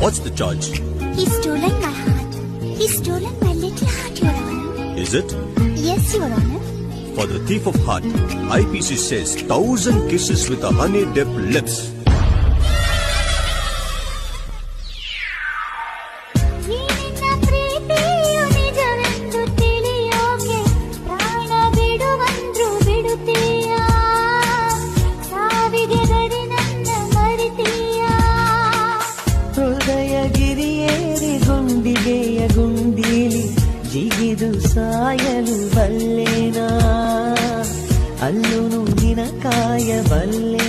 What's the charge? He's stolen my heart. He's stolen my little heart, Your Honor. Is it? Yes, Your Honor. For the thief of heart, IPC says thousand kisses with a honey-dipped lips. ಹೃದಯ ಗಿರಿಯೇರಿ ಗುಂಡಿಗೆಯ ಗುಂಡೀಲಿ ಜಿಗಿದು ಸಾಯಲು ಬಲ್ಲೆನಾ ಅಲ್ಲೂ ನಿನ ಕಾಯ ಬಲ್ಲೆ